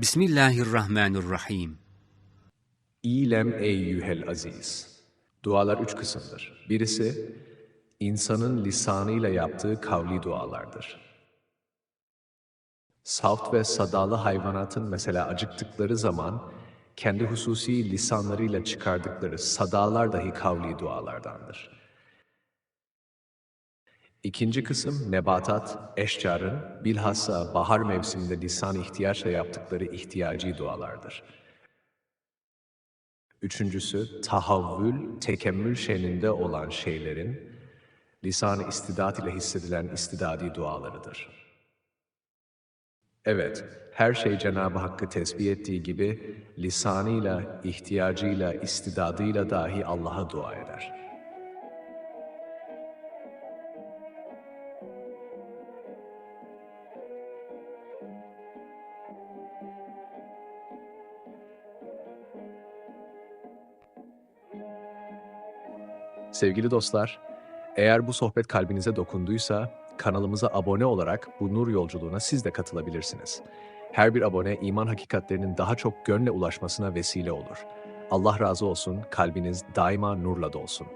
Bismillahirrahmanirrahim. İlem eyyühel aziz. Dualar üç kısımdır. Birisi, insanın lisanıyla yaptığı kavli dualardır. Saft ve sadalı hayvanatın mesela acıktıkları zaman, kendi hususi lisanlarıyla çıkardıkları sadalar dahi kavli dualardandır. İkinci kısım nebatat, eşcarın bilhassa bahar mevsiminde lisan ihtiyaçla yaptıkları ihtiyacı dualardır. Üçüncüsü tahavvül, tekemmül şeninde olan şeylerin lisan-ı istidat ile hissedilen istidadi dualarıdır. Evet, her şey Cenab-ı Hakk'ı tesbih ettiği gibi lisanıyla, ihtiyacıyla, istidadıyla dahi Allah'a dua eder. Sevgili dostlar, eğer bu sohbet kalbinize dokunduysa kanalımıza abone olarak bu nur yolculuğuna siz de katılabilirsiniz. Her bir abone iman hakikatlerinin daha çok gönle ulaşmasına vesile olur. Allah razı olsun, kalbiniz daima nurla dolsun.